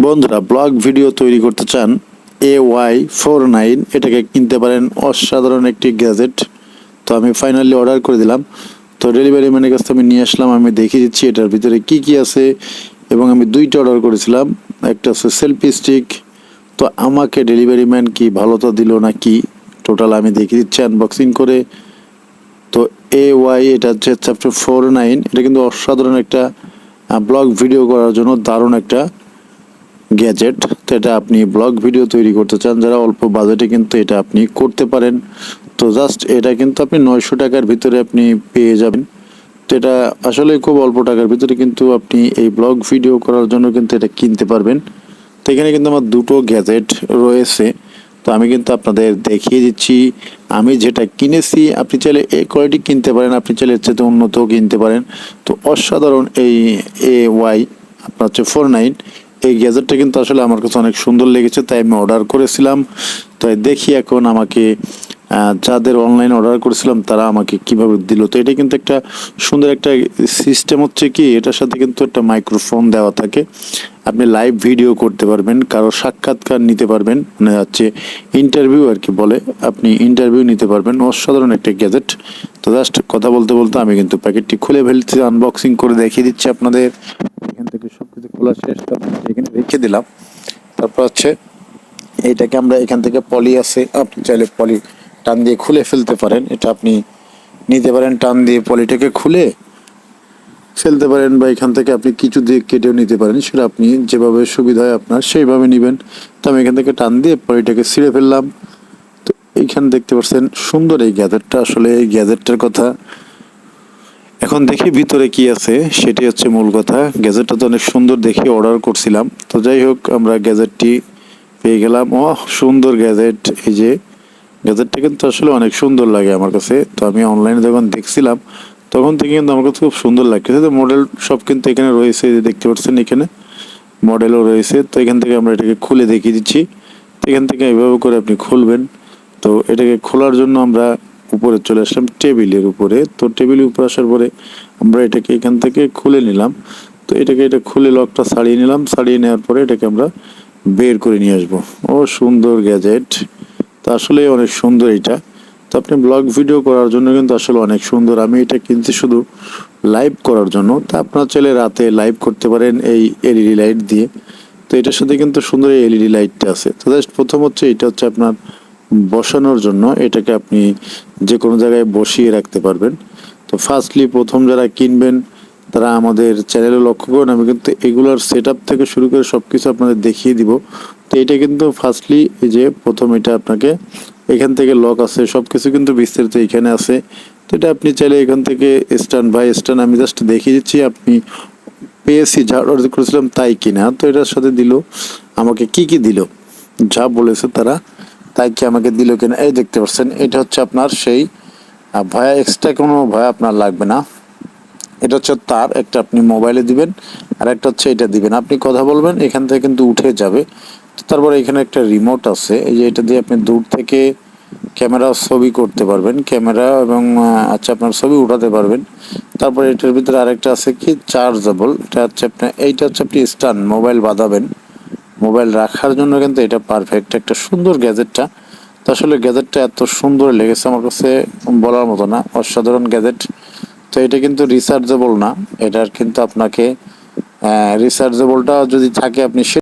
বন্ধুরা, blog video তৈরি করতে চান এ ওয়াই ফোর নাইন, এটাকে কিনতে পারেন অসাধারণ একটি গ্যাজেট। তো আমি ফাইনালি অর্ডার করে দিলাম। তো ডেলিভারি ম্যানের কাছে আমি নিয়ে আসলাম, আমি দেখিয়ে দিচ্ছি এটার ভিতরে কি কি আছে। এবং আমি দুইটা অর্ডার করেছিলাম, একটা হচ্ছে সেলফি স্টিক। তো আমাকে ডেলিভারি ম্যান কি ভালোটা দিল না কি টোটাল আমি দেখিয়ে দিচ্ছি, আনবক্সিং করে। তো এ ওয়াই এটা হচ্ছে চ্যাপ্টার ফোর নাইন, এটা কিন্তু অসাধারণ একটা ব্লগ ভিডিও করার জন্য দারুণ একটা গ্যাজেট, তো এটা আপনি ব্লগ ভিডিও তৈরি করতে চান, যারা অল্প বাজেটে কিন্তু এটা আপনি করতে পারেন। তো জাস্ট এটা কিন্তু আপনি নয়শো টাকার ভিতরে আপনি পেয়ে যাবেন। তো এটা আসলে খুব অল্প টাকার ভিতরে কিন্তু আপনি এই ব্লগ ভিডিও করার জন্য কিন্তু এটা কিনতে পারবেন। তো এখানে কিন্তু আমার দুটো গ্যাজেট রয়েছে। তো আমি কিন্তু আপনাদের দেখিয়ে দিচ্ছি। আমি যেটা কিনেছি, আপনি চাইলে এই কোয়ালিটি কিনতে পারেন, আপনি চাইলে এর চেয়ে উন্নতও কিনতে পারেন। তো অসাধারণ এই এ ওয়াই, আপনার হচ্ছে ফোর নাইন। এই গ্যাজেটটা কিন্তু আসলে আমার কাছে অনেক সুন্দর লেগেছে, তাই আমি অর্ডার করেছিলাম। তাই দেখি এখন আমাকে যাদের অনলাইন অর্ডার করেছিলাম তারা আমাকে কীভাবে দিল। তো এটা কিন্তু একটা সুন্দর একটা সিস্টেম হচ্ছে কি, এটার সাথে কিন্তু একটা মাইক্রোফোন দেওয়া থাকে। আপনি লাইভ ভিডিও করতে পারবেন, কারও সাক্ষাৎকার নিতে পারবেন মানে হচ্ছে ইন্টারভিউ আর কি বলে, আপনি ইন্টারভিউ নিতে পারবেন। অসাধারণ একটা গ্যাজেট তো জাস্ট কথা বলতে বলতে আমি কিন্তু প্যাকেটটি খুলে ফেলছি আনবক্সিং করে দেখিয়ে দিচ্ছি আপনাদের। এখান থেকে খোলা শেষ এখানে রেখে দিলাম। তারপর হচ্ছে এইটাকে আমরা এখান থেকে পলি আছে, আপনি চাইলে পলি টান দিয়ে খুলে ফেলতে পারেন। এটা আপনি নিতে পারেন, টান দিয়ে পলিটাকে খুলে ফেলতে পারেন বা এখান থেকে আপনি কিছু দিয়ে কেটেও নিতে পারেন। সেটা আপনি যেভাবে সুবিধা হয় আপনার সেইভাবে নেবেন। তো আমি এখান থেকে টান দিয়ে পলিটাকে ছিঁড়ে ফেললাম। তো এইখানে দেখতে পাচ্ছেন সুন্দর এই গ্যাজেটটা। আসলে এই গ্যাজেটটার কথা এখন দেখি ভিতরে কি আছে, সেটি হচ্ছে মূল কথা। গ্যাজেটটা তো অনেক সুন্দর দেখে অর্ডার করছিলাম। তো যাই হোক, আমরা গ্যাজেটটি পেয়ে গেলাম। ও সুন্দর গ্যাজেট। এই যে, গ্যাজেটটা কিন্তু আসলে অনেক সুন্দর লাগে আমার কাছে। তো আমি অনলাইনে যখন দেখছিলাম, তখন থেকে কিন্তু আমার কাছে খুব সুন্দর লাগছে তো মডেল সব কিন্তু এখানে রয়েছে দেখতে পাচ্ছেন এখানে। মডেলও রয়েছে। তো এখান থেকে আমরা এটাকে খুলে দেখিয়ে দিচ্ছি। তো এখান থেকে এইভাবে করে আপনি খুলবেন। তো এটাকে খোলার জন্য আমরা উপরে চলে আসলাম টেবিলের উপরে। তো টেবিলের উপরে আসার পরে আমরা এটাকে এখান থেকে খুলে নিলাম। তো এটাকে এটা খুলে লকটা ছাড়িয়ে নিলাম। ছাড়িয়ে নেওয়ার পরে এটাকে আমরা বের করে নিয়ে আসব। ও সুন্দর গ্যাজেট। তো আসলে অনেক সুন্দর এটা। তো আপনি ব্লগ ভিডিও করার জন্য কিন্তু আসলে অনেক সুন্দর। আমি এটা কিনছি শুধু লাইভ করার জন্য। তা আপনার চাইলে রাতে লাইভ করতে পারেন এই এলইডি লাইট দিয়ে। তো এটার সাথে কিন্তু সুন্দর এই এলইডি লাইটটা আছে। তো জাস্ট প্রথম হচ্ছে এটা হচ্ছে আপনার বসানোর জন্য এটাকে আপনি যে কোনো জায়গায় বসিয়ে রাখতে পারবেন। তো ফার্স্টলি প্রথম যারা কিনবেন, তারা আমাদের চ্যানেলে লক্ষ্য করুন, আমি কিন্তু এগুলোর সেট থেকে শুরু করে সব কিছু আপনাদের দেখিয়ে দিব। তো এটা কিন্তু ফার্স্টলি এই যে প্রথম এটা আপনাকে এখান থেকে লক আছে সব কিছু কিন্তু বিস্তারিত এখানে আছে। তো এটা আপনি চাইলে এখান থেকে স্ট্যান্ড বাই স্ট্যান্ড আমি জাস্ট দেখিয়ে দিচ্ছি, আপনি পেয়েছি যা অর্ডার করেছিলাম তাই কিনা। তো এটার সাথে দিল, আমাকে কি কি দিল, যা বলেছে তারা। তাই কি আমাকে দিল কিনা? এই দেখতে পাচ্ছেন, এটা হচ্ছে আপনার সেই ভয়া এক্সট্রা কোনো ভয়া আপনার লাগবে না। এটা হচ্ছে তার, একটা আপনি মোবাইলে দিবেন, আর একটা হচ্ছে এটা দিবেন। আপনি কথা বলবেন, এখান থেকে কিন্তু উঠে যাবে। তারপরে এখানে একটা রিমোট আছে, এই যে এটা দিয়ে আপনি দূর থেকে ক্যামেরা ছবি করতে পারবেন। ক্যামেরা এবং আচ্ছা আপনার ছবি উঠাতে পারবেন। তারপরে এটার ভিতরে আরেকটা আছে কি? চার্জেবল এটা হচ্ছে আপনার, এইটা হচ্ছে আপনি স্টান মোবাইল বাঁধাবেন। মোবাইল রাখার জন্য কিন্তু এটা পারফেক্ট একটা সুন্দর গ্যাজেটটা তো আসলে গ্যাজেটটা এত সুন্দর লেগেছে আমার কাছে বলার মতো না, অসাধারণ গ্যাজেট তো এটা কিন্তু রিচার্জেবল না। এটার কিন্তু আপনাকে রিচার্জেবলটা যদি থাকে আপনি